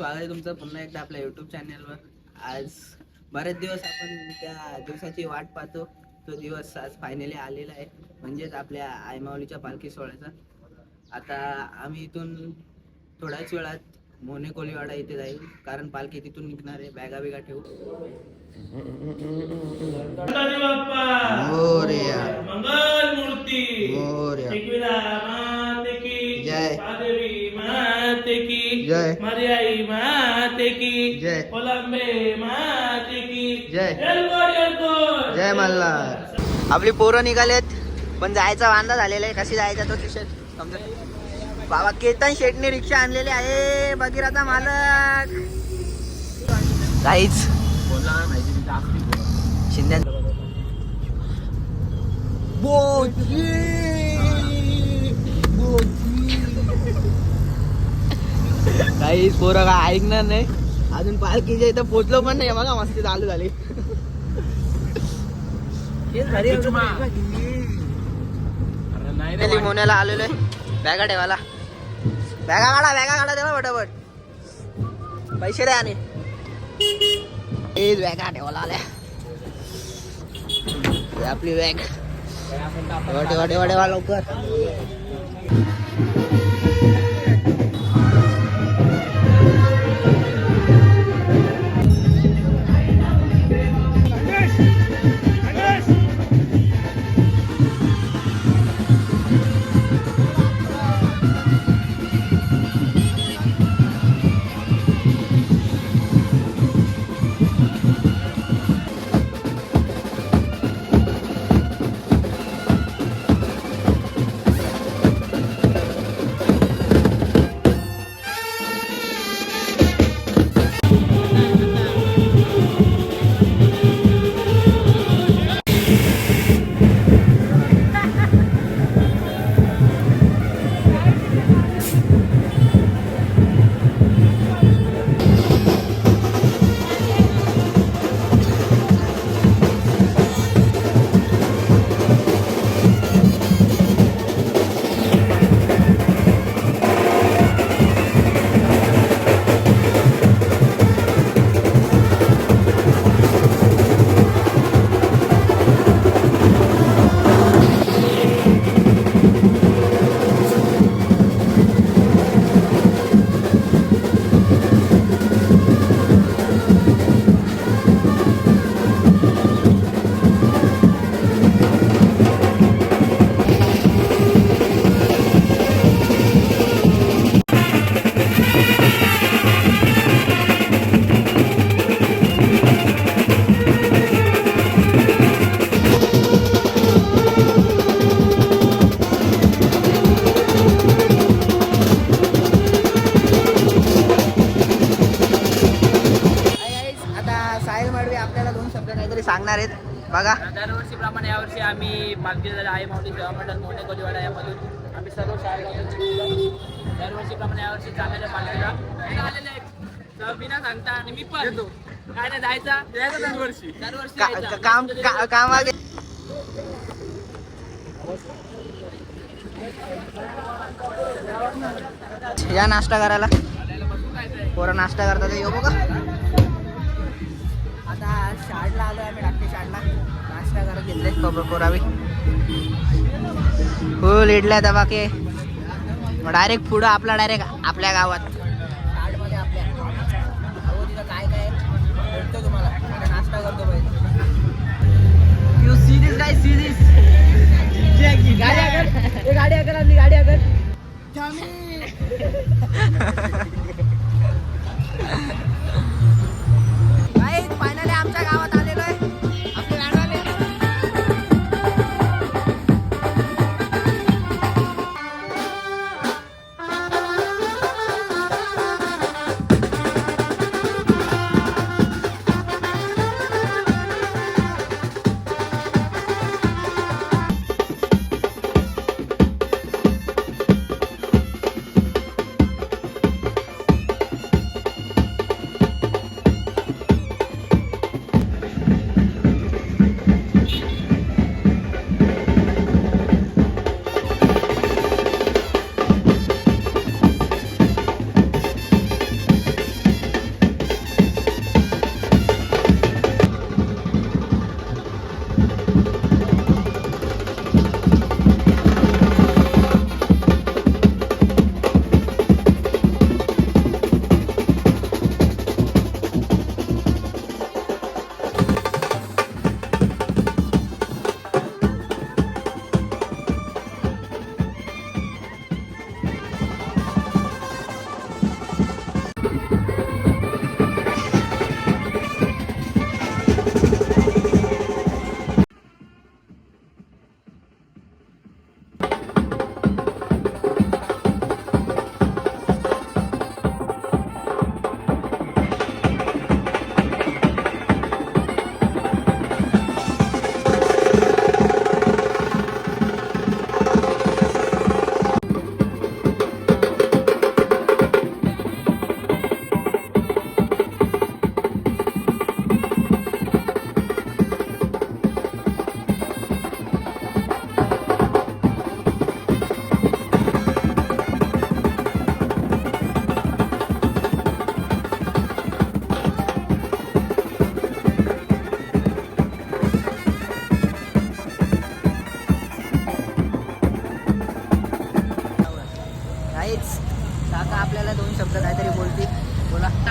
स्वागत आहे तुमचं पुन्हा एकदा आपल्या युट्यूब चॅनलवर आज बरेच दिवस आपण त्या दिवसाची वाट पाहतो. तो दिवस आज फायनली आलेला आहे. म्हणजेच आपल्या आयमावलीच्या पालखी सोहळ्याचा. आता आम्ही इथून थोड्याच वेळात मोने कोलीवाडा इथे जाईल. कारण पालखी तिथून निघणार आहे. बॅगा बिगा ठेवू मोरया. मंगल मूर्ती मोरया माते की जय. मर्याई माते की जय. कोलंबे माते की जय. जय मल्हार. आपली पोरं निघालेत पण जायचा वांदा झालेला आहे. कशी जायचा तो किशन समजा. बाबा केतन शेटने रिक्षा आणलेली आहे. भगीरथा मालक. काहीच शिंदे काहीच पोरं काय ऐकणार नाही. अजून पालखीच्या इथं पोचलो पण नाही. बघा मस्ती चालू झाली. लिमोण्याला आलेलो आहे. बॅगा ठेवायला. बॅगा काढा बॅगा काढा तेव्हा फटाफट पैसे द्या आणि. ए बॅगा ठेवायला आल्या आपली बॅग. ठेवा ठेवा ठेवा ठेवा लवकर. मंडळ मोठे कोलीवाडा यामधून आम्ही सर्व शाळेत दरवर्षीप्रमाणे यावर्षी चाललेल्या पालखीला आलेले आहेत. तर बिना सांगता आणि मी पण. काय नाही जायचा. दरवर्षी. दरवर्षी का- यायचा. का- काम का- कामागे या. नाश्ता करायला. पोरं नाश्ता करतात. येऊ बघा. आता शाळेला आलो आम्ही डाक्टर शाळेला. नाश्ता करत घेतले पोरावी फुल इडल्या त्या बाकी मग डायरेक्ट पुढं आपला डायरेक्ट आपल्या गावात. काय काय you see this guy see this गाडी अगर गाडी अगर आपली गाडी अगर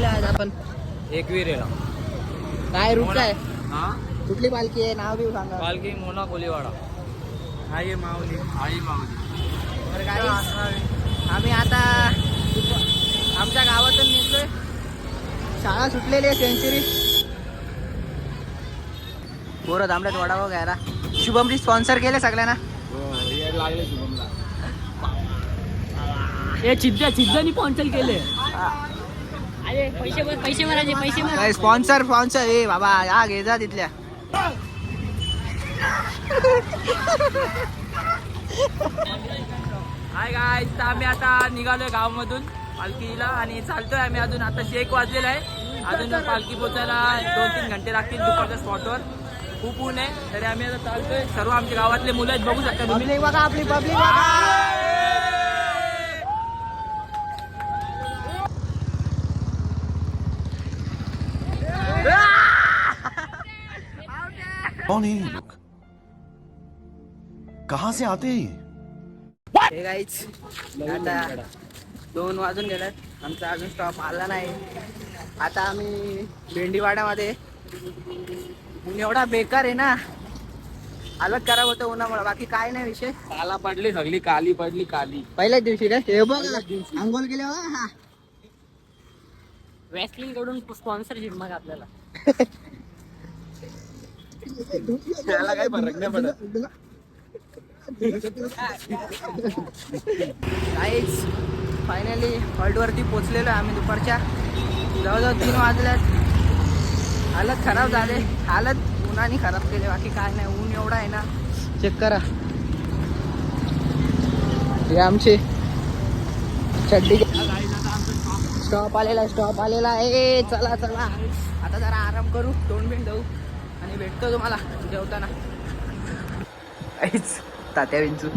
चालले आज आपण. एकविरेला काय रूट काय? हा? कुठली पालखी आहे? नाव बिव सांगा. पालखी मोना कोलीवाडा. आई माऊली. आई माऊली. आम्ही आता आमच्या गावातून निघलोय शाळा सुटलेली आहे सेंचुरी पोरं थांबल्यात वडापाव घ्यायला. शुभमजी स्पॉन्सर केले सगळ्यांना. लागले शुभमला. हे चिद्द्या चिद्द्यानी स्पॉन्सर केले. पैसे पैसे भरायचे पैसे भर. काय स्पॉन्सर स्पॉन्सर ए बाबा या घे जा तिथल्या. हाय तर आम्ही आता निघालोय गावामधून पालखीला आणि चालतोय आम्ही अजून. आता शेक वाजलेला आहे. अजून पालखी पोचायला दोन तीन घंटे लागतील दुपारच्या स्पॉटवर खूप ऊन आहे. तरी आम्ही आता चालतोय. सर्व आमच्या गावातले मुलं आहेत बघू शकता तुम्ही. बघा आपली पब्लिक बघा कौन है ये लोग? कहां से आते हैं ये? हे गाईच आता दोन वाजून गेल्यात आमचा अजून स्टॉप आला नाही. आता आम्ही भेंडीवाड्यामध्ये. ऊन एवढा बेकार आहे ना. अलग करा होतं उन्हामुळे. बाकी काय नाही विषय. काला पडली सगळी काली पडली काली. पहिल्याच दिवशी रे हे बघ. आंघोळ केले बघा. हा वेस्टलिनकडून स्पॉन्सरशिप मग आपल्याला. त्याला काही फरक नाही पडत. काहीच फायनली हॉल्टवरती पोचलेलो आम्ही दुपारच्या. जवळजवळ तीन वाजल्यात. हालत खराब झाले. हालत उन्हाने खराब केले. बाकी काय नाही ऊन एवढा आहे ना. चेक करा. हे आमचे चड्डी. स्टॉप आलेला स्टॉप आलेला आहे. चला चला. आता जरा आराम करू. दोन मिनिट जाऊ आणि भेटतो तुम्हाला जेवताना. काहीच तात्या विंचू.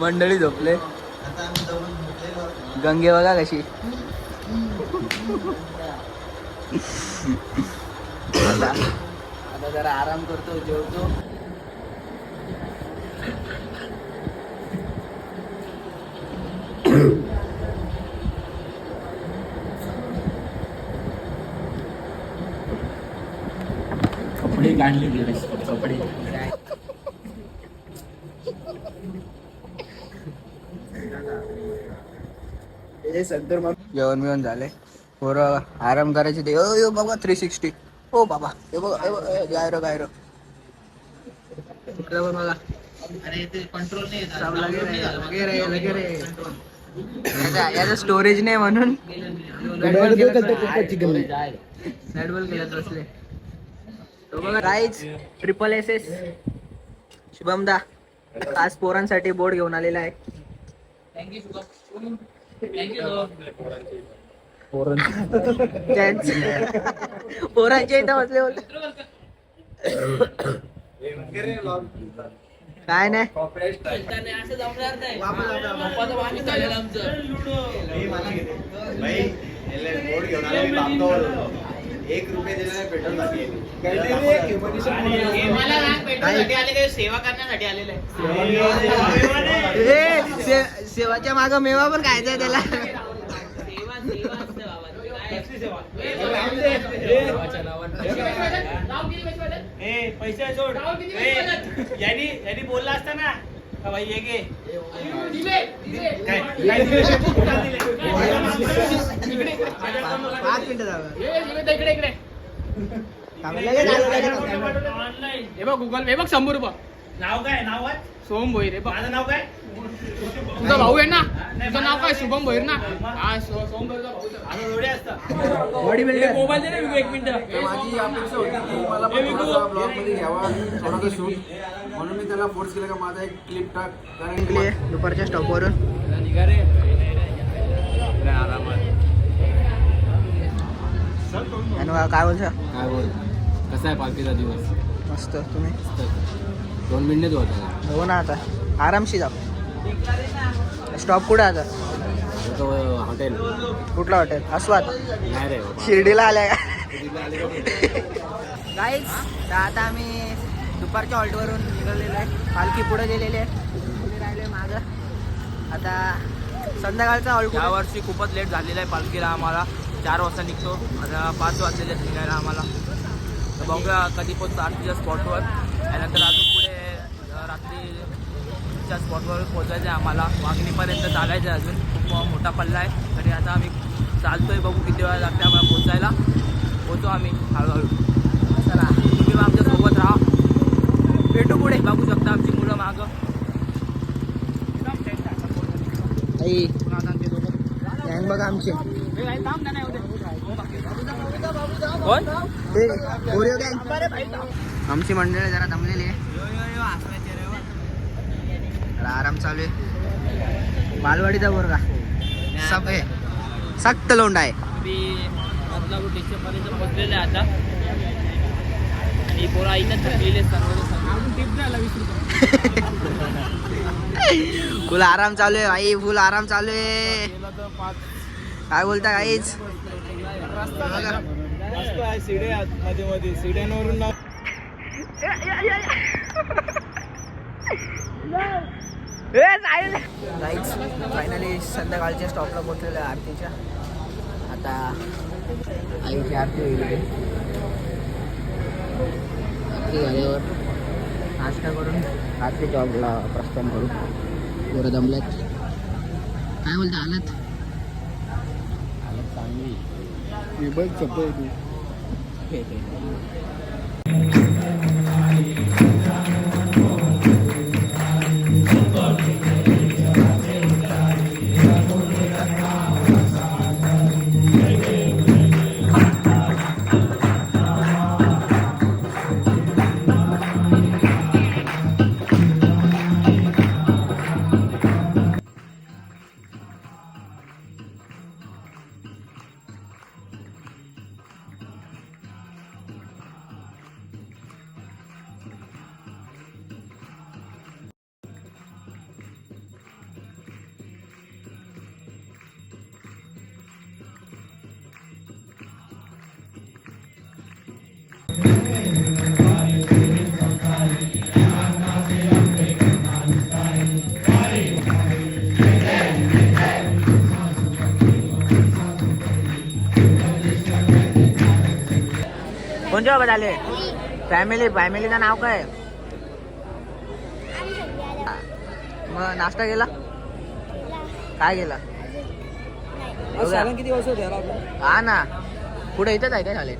मंडळी झोपले. गंगे बघा कशी. आता आता जरा आराम करतो जेवतो. काढले कपडे जेवण बिवण झाले. पोरं आराम करायचे ते यो बाबा थ्री सिक्स्टी ओ बाबा. हे बघा हे बघा, हे गायरो गायरो. बघ. अरे ते कंट्रोल नाही. याचा- स्टोरेज नाही म्हणून. बसले तो बघा राईज ट्रिपल एस एस शुभमदा आज पोरांसाठी बोर्ड घेऊन आलेला आहे. थँक्यू शुभम. थँक्यू त्यांचे- पोरांच्या इथं बसले होते काय नाही. असं जमणार पप्पाचं वाणी चालेल आमचं आले करण्यासाठी आलेलं आहे ए, से- सेवाच्या माग मेवा पण खायचा त्याला. पैसे सोड. यांनी यांनी बोलला असता ना का भाई ये घे. काय? पाच मिनिटं झालं. इकडे इकडे हे बघ गुगल हे बघ शंभर रुपये. नाव काय? नाव काय? सोहम भोईर हे बघ. माझं नाव काय? तुझा भाऊ आहे ना? तुझं नाव काय? शुभम भोईर ना? हा सो- सोहम भोईरचा भाऊ एवढे असतं. बॉडी बिल्डर मोबाईल दे ना विकू एक मिनिट. माझी अपेक्षा होती की मला पण थोडासा ब्लॉगमध्ये घ्यावा थोडासा शूट म्हणून मी त्याला फोर्स केला का माझा एक क्लिप टाक. कारण दुपारच्या स्टॉपवरून निघा रे. आणि बघा, काय बोलता? काय बोल कसा आहे पालखीचा दिवस? मस्त तुम्ही? दोन मिनिट होता हो ना आता. आरामशी जाऊ. स्टॉप कुठे आता? हॉटेल. कुठला हॉटेल? अस्वाद. नाही रे शिर्डीला आलाय गाईज आता आम्ही दुपारच्या हॉल्टवरून निघालेलो आहे. पालखी पुढे गेलेली आहे. राहिले मागं. आता संध्याकाळचा हॉल या वर्षी खूपच लेट झालेला आहे पालखीला आम्हाला. चार वाजता निघतो. आता पाच वाजलेले आहेत निघायला आम्हाला. तर बघूया कधी पोचतो आरतीच्या स्पॉटवर त्यानंतर अजून पुढे रात्रीच्या स्पॉटवर पोचायचं आहे आम्हाला. वागणीपर्यंत चालायचं आहे अजून. खूप मोठा पल्ला आहे. तरी आता आम्ही चालतोय बघू किती वेळा लागते आम्हाला पोचायला पोचू आम्ही हळूहळू. चला तुम्ही मग आमच्यासोबत राहा. भेटू पुढे. बघू शकता आमची मुलं मागं. बघा आमचे. कोण? आमची मंडळी जरा दमलेली आहे. आराम चालू आहे. बालवाडीचा बोरगा सब आहे. सक्त लोंडा आहे. आता. आणि पोरा फुल आराम चालू आहे भाई फुल आराम चालू आहे. काय बोलता काहीच फायनली संध्याकाळच्या स्टॉपला पोहोचलेलो आहे आरतीच्या. आता आईची आरती होईल. आरती झाल्यावर नाश्ता करून रात्री जॉबला प्रस्थान करू. गोरं दमल्यात काय बोलता आलात? นี่มีเบิ้ลกับเบิ้ลดู बाबत आले फॅमिली फॅमिलीचं नाव काय? मग नाश्ता केला? काय केला? किती वर्ष हा ना. पुढे इथंच आहे काय झाले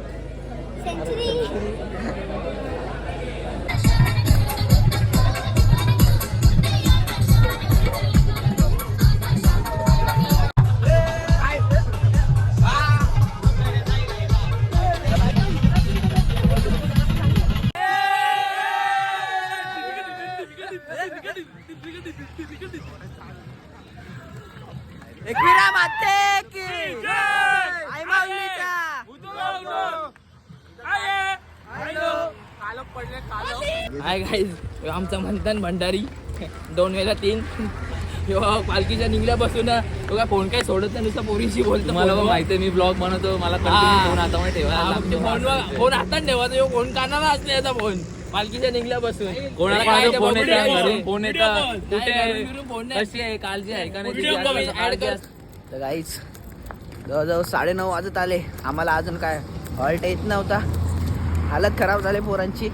आमचा मंथन भंडारी. दोन वेळा तीन. किंवा पालखीच्या निघल्यापासून तो काय फोन काय सोडत नाही नुसतं पोरीशी बोलतो मला माहिती मी ब्लॉग बनवतो मला फोन हातामध्ये ठेवा फोन हातात ठेवा तो फोन कानाला असते याचा फोन. पालखीच्या निघल्यापासून कोणाला फोन येतात, फोन येतात. कुठे? आहे? फोन. कशी आहे? काळजी आहे का नाही. तर गाईच जवळजवळ साडेनऊ वाजत आले. आम्हाला अजून काय हॉल्ट येत नव्हता. हालत खराब झाली पोरांची.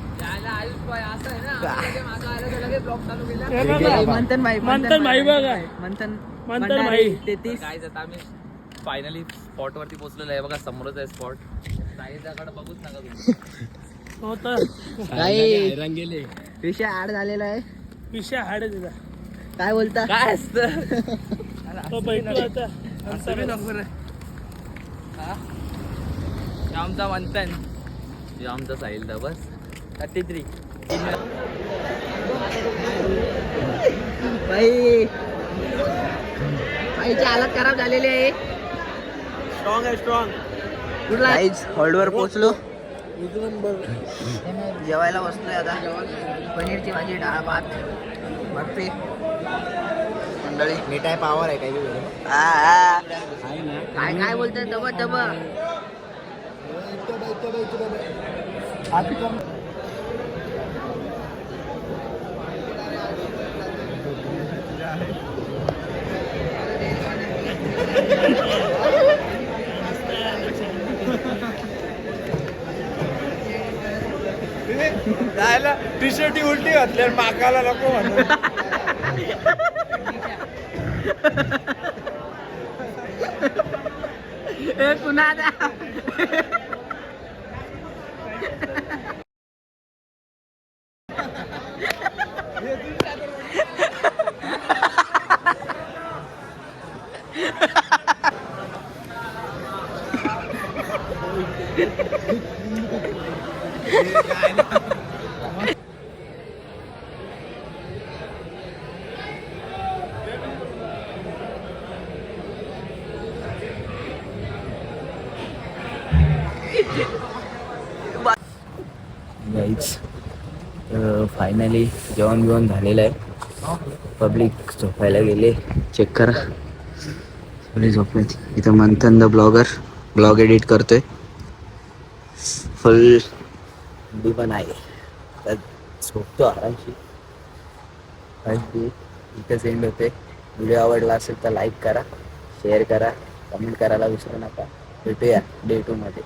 त्याला आयुष भाई असं आहे ना काय? आपल्या मागं आलं तर लगेच ब्लॉग चालू केला मंथन भाई मंथन भाई बघा. मंथन भाई. तेहतीस आम्ही फायनली स्पॉट वरती पोहोचलेलो आहे. बघा समोरच आहे स्पॉट साईडकडे बघूच नका तुम्ही. काही रंगेले विषय ऍड झालेला आहे. विषय हाड काय बोलता? काय असतं? आमचा मंथन. हे आमचा साहिल दा बस. थर्टी थ्री भाई भाईची हालत खराब झालेली आहे. स्ट्रॉंग आहे स्ट्रॉंग कुठला हॉल्डवर पोहोचलो. जेवायला बसलोय आता. पनीरची भाजी डाळ भात बर्फी. मंडळी. मिठाई पावर आहे काही काय काय बोलतात दब दब. जायला टी शर्ट उलटी घातली माकाला नको म्हणून. पुन्हा द्या गाईच फायनली जेवण बिवण झालेलं आहे. पब्लिक झोपायला गेले. चेक करा. सगळी झोपलेत. इथं Manthan the blogger blog edit करतोय. फुल थंडी पण आहे. तर झोपतो आरामशी इथंच एंड होते. व्हिडिओ आवडला असेल तर लाईक करा शेअर करा कमेंट करायला विसरू नका. भेटूया डे टूमध्ये